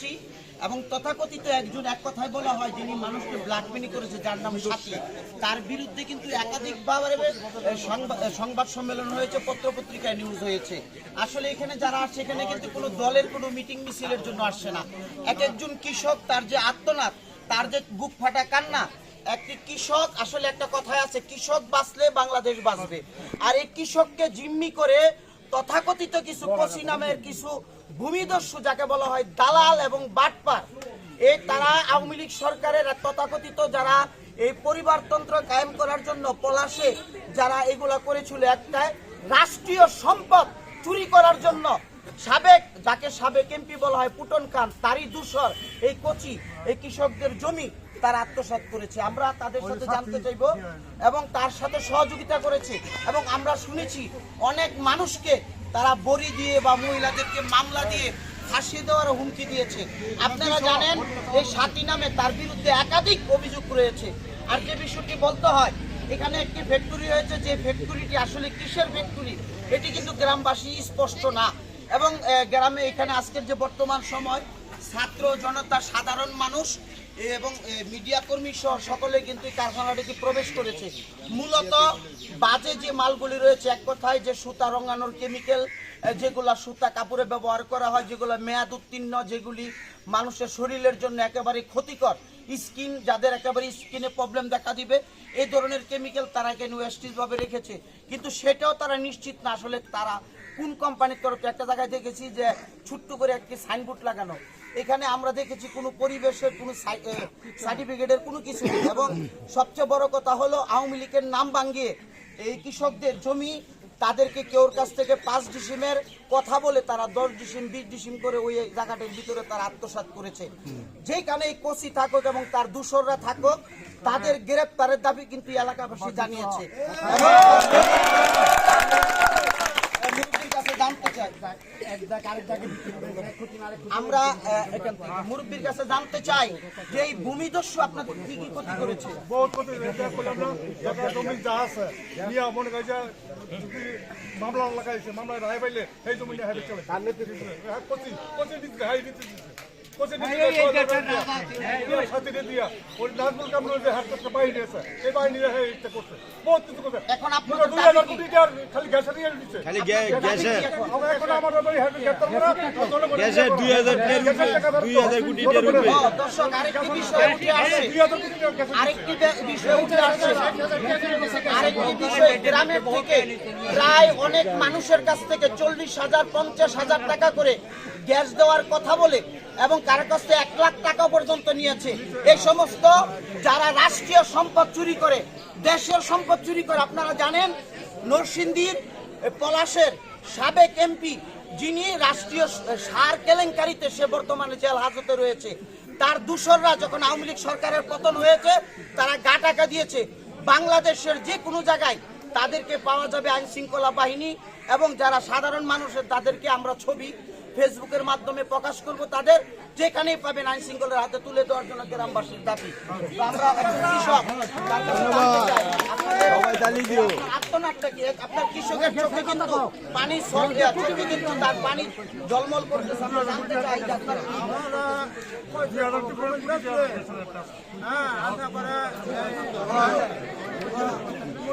কচি এবং তথাকথিত একজন এক কথায় বলা হয় যিনি মানুষকে ব্ল্যাকমেনি করেছে, যার নাম সাথী। তার বিরুদ্ধে কিন্তু একাধিকবার সংবাদ সম্মেলন হয়েছে, পত্রপত্রিকায় নিউজ হয়েছে। আসলে এখানে যারা আসছে, এখানে কিন্তু কোনো দলের কোনো মিটিং মিছিলের জন্য আসছে না। এক একজন কৃষক, তার যে আত্মনাদ, তার যে বুক ফাটা কান্না, একটি কৃষক, আসলে একটা কথায় আছে, কৃষক বাঁচলে বাংলাদেশ বাঁচবে। আর এই কৃষককে জিম্মি করে তথাকথিত কিছু কচি নামের কিছু ভূমিদস্যু, যাকে বলা হয় দালাল এবং বাটপার। এই তারা আওয়ামী লীগ সরকারের তথাকথিত যারা এই পরিবারতন্ত্র কায়েম করার জন্য পলাশে যারা এগুলা করেছিল, একটা রাষ্ট্রীয় সম্পদ চুরি করার জন্য সাবেক, যাকে সাবেক এমপি বলা হয় পুটন খান, তারই দূষর এই কচি, এই কৃষকদের জমি তারা আত্মসাৎ করেছে। আমরা তাদের সাথে জানতে চাইব এবং তার সাথে সহযোগিতা করেছে এবং আমরা শুনেছি অনেক মানুষকে তারা বড়ি দিয়ে বা মহিলাদেরকে মামলা দিয়ে ফাঁসি দেওয়ার হুমকি দিয়েছে। আপনারা জানেন এই সাথী নামে তার বিরুদ্ধে একাধিক অভিযোগ রয়েছে। আর যে বিষয়টি বলতে হয় এখানে একটি ফ্যাক্টরি হয়েছে যে ফ্যাক্টরিটি আসলে কিসের ফ্যাক্টরি এটি কিন্তু গ্রামবাসী স্পষ্ট না। এবং গ্রামে এখানে আজকের যে বর্তমান সময় ছাত্র জনতা সাধারণ মানুষ এবং মিডিয়া কর্মী সহ সকলে কিন্তু এই কারখানাটিতে প্রবেশ করেছে। মূলত বাজে যে মালগুলি রয়েছে, এক কথায় যে সুতা রঙানোর কেমিক্যাল যেগুলা সুতা কাপড়ে ব্যবহার করা হয়, যেগুলো মেয়াদ উত্তীর্ণ, যেগুলি মানুষের শরীরের জন্য একেবারে ক্ষতিকর স্কিন যাদের একেবারে স্কিনে প্রবলেম দেখা দিবে এই ধরনের কেমিক্যাল তারা কেন ওয়েস্টিজ ভাবে রেখেছে? কিন্তু সেটাও তারা নিশ্চিত না, আসলে তারা কোন কোম্পানির তরফে একটা জায়গায় দেখেছি যে ছোট্ট করে একটি সাইনবোর্ড লাগানো। এখানে আমরা দেখেছি কোনো পরিবেশের, কোনো সার্টিফিকেটের কোনো কিছু নেই। এবং সবচেয়ে বড় কথা হলো, আওয়ামী লীগের নাম ভাঙ্গিয়ে এই কৃষকদের জমি তাদেরকে কেউর কাছ থেকে পাঁচ ডিসিমের কথা বলে তারা দশ ডিসিম, বিশ ডিসিম করে ওই জায়গাটার ভিতরে তারা আত্মসাৎ করেছে। যেখানে এই কচি থাকুক এবং তার দূষররা থাকুক, তাদের গ্রেপ্তারের দাবি কিন্তু এলাকাবাসী জানিয়েছে এবং মুরব্বির কাছে জানতে চাই আমরা আহ, এখান থেকে মুরব্বির কাছে জানতে চাই যে এই ভূমিদস্যু আপনাদের কি কি ক্ষতি করেছে? বহুত ক্ষতি জমি যা আছে নিয়ে মনে করে মামলা লাগাইছে মামলা রায় পাইলে সেই জমি নিয়ে হাইবে চলে। আরেকটি বিষয় উঠে আসছে। বিষয় গ্রামের থেকে প্রায় অনেক মানুষের কাছ থেকে চল্লিশ হাজার পঞ্চাশ হাজার টাকা করে গ্যাস দেওয়ার কথা বলে এবং কারও কাছ এক লাখ টাকা পর্যন্ত নিয়েছে। এই সমস্ত যারা রাষ্ট্রীয় সম্পদ চুরি করে, দেশের সম্পদ চুরি করে, আপনারা জানেন, নরসিংদীর পলাশের সাবেক এমপি যিনি রাষ্ট্রীয় সার কেলেঙ্কারিতে সে বর্তমানে জেল হাজতে রয়েছে। তার দূষররা যখন আওয়ামী লীগ সরকারের পতন হয়েছে, তারা গা টাকা দিয়েছে। বাংলাদেশের যে কোনো জায়গায় তাদেরকে পাওয়া যাবে আইন শৃঙ্খলা বাহিনী এবং যারা সাধারণ মানুষের তাদেরকে আমরা ছবি ফেসবুকের মাধ্যমে প্রকাশ করব তাদের যেখানেই পাবেন আইন শৃঙ্খলার হাতে তুলে দেওয়ার জন্য গ্রামবাসীর দাবি। আমরা কৃষক আত্মনাটটা কি? আপনার কৃষকের চোখে কিন্তু পানি সর- চোখে কিন্তু তার পানি জলমল করতেছে আমরা জানতে চাই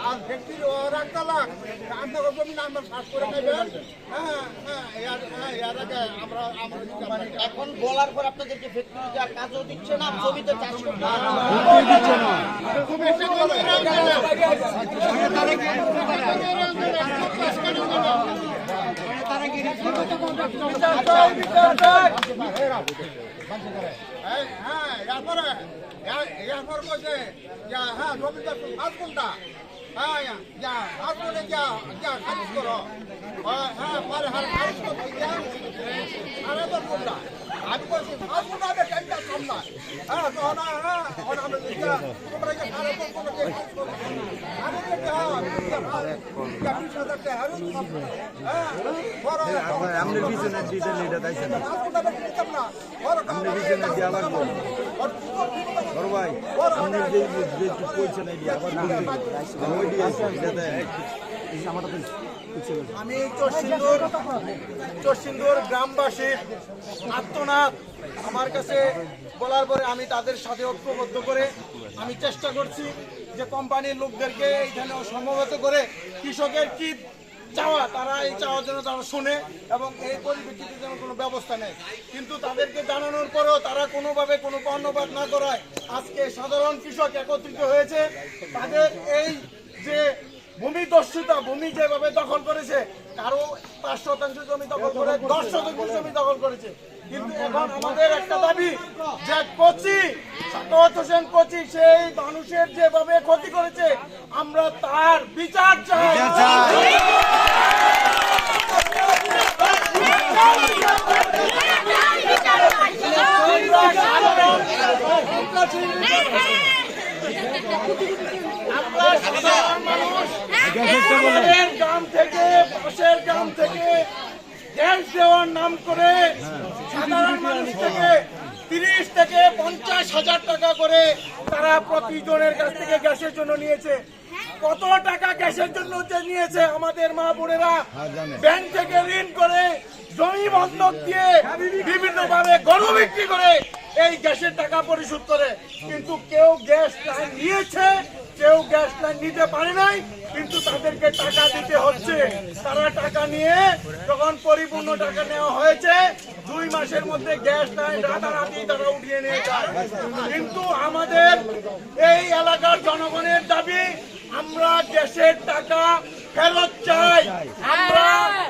ফ্যাক্টরি ওর একটা লাখ। আপনার জমি আমরা শ্বাস করে নেবেন। হ্যাঁ হ্যাঁ এর হ্যাঁ আগে আমরা আমরা দিতে পারি। এখন বলার পর আপনাদেরকে ফ্যাক্টরি যার কাজও দিচ্ছে না জমিতে চাষ করতে হ্যাঁ হ্যাঁ এরপরে। এরপর কইছে যে হ্যাঁ জমিটা পাঁচ ঘণ্টা হ্যাঁ যা পাঁচ ঘণ্টা যা যা খারিজ করো। হ্যাঁ হ্যাঁ পরে হার খারিজ করতে যা আরে তো ঘণ্টা আমি কইছি পাঁচ আমি টাইমটা হ্যাঁ হ্যাঁ ওনা আমি তোমরা সাড়ে পাঁচ ঘণ্টা যে খারিজ করো। আমি যে হ্যাঁ বিশ হাজার টাকা হারু হ্যাঁ বড় আপনার দিতে এটা তাইছে না। পাঁচ ঘণ্টা বেশি নিতাম না? আমি চরসিন্দুর চরসিন্দুর গ্রামবাসীর আত্মনাথ আমার কাছে বলার পরে আমি তাদের সাথে ঐক্যবদ্ধ করে আমি চেষ্টা করছি যে কোম্পানির লোকদেরকে এইখানে সমবেত করে কৃষকের কি চাওয়া তারা এই চাওয়ার জন্য তারা শুনে এবং এই পরিপ্রেক্ষিতে যেন কোনো ব্যবস্থা নেয়। কিন্তু তাদেরকে জানানোর পরেও তারা কোনোভাবে কোনো কর্ণপাত না করায় আজকে সাধারণ কৃষক একত্রিত হয়েছে। তাদের এই যে ভূমি দস্যুতা ভূমি যেভাবে দখল করেছে, কারও পাঁচ শতাংশ জমি দখল করে, দশ শতাংশ জমি দখল করেছে। কিন্তু এখন আমাদের একটা দাবি, যে কচি হোসেন কচি, সেই মানুষের যেভাবে ক্ষতি করেছে, আমরা তার বিচার চাই আমরা সাধারণ আমরা সাধারণ মানুষ আমাদের গ্রাম থেকে পাশের গ্রাম থেকে গ্যাস দেওয়ার নাম করে সাধারণ মানুষ থেকে তিরিশ থেকে পঞ্চাশ হাজার টাকা করে তারা প্রতিজনের কাছ থেকে গ্যাসের জন্য নিয়েছে। কত টাকা গ্যাসের জন্য নিয়েছে আমাদের মা বোনেরা। ব্যাংক থেকে ঋণ করে জমি বন্ধক দিয়ে বিভিন্ন ভাবে গরু বিক্রি করে এই গ্যাসের টাকা পরিশোধ করে। কিন্তু কেউ গ্যাস নিয়েছে। কেউ গ্যাস লাইন নিতে পারে নাই, কিন্তু তাদেরকে টাকা দিতে হচ্ছে। তারা টাকা নিয়ে যখন পরিপূর্ণ টাকা নেওয়া হয়েছে, দুই মাসের মধ্যে গ্যাস লাইন রাতারাতি তারা উঠিয়ে নিয়ে যায়। কিন্তু আমাদের এই এলাকার জনগণের দাবি, আমরা গ্যাসের টাকা ফেরত চাই। আমরা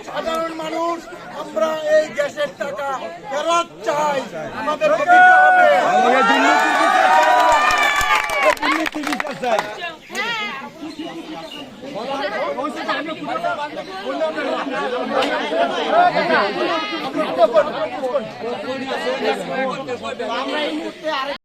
সাধারণ মানুষ, আমরা এই গ্যাসের টাকা ফেরত চাই। আমাদের হবে। আমরা এই মুহূর্তে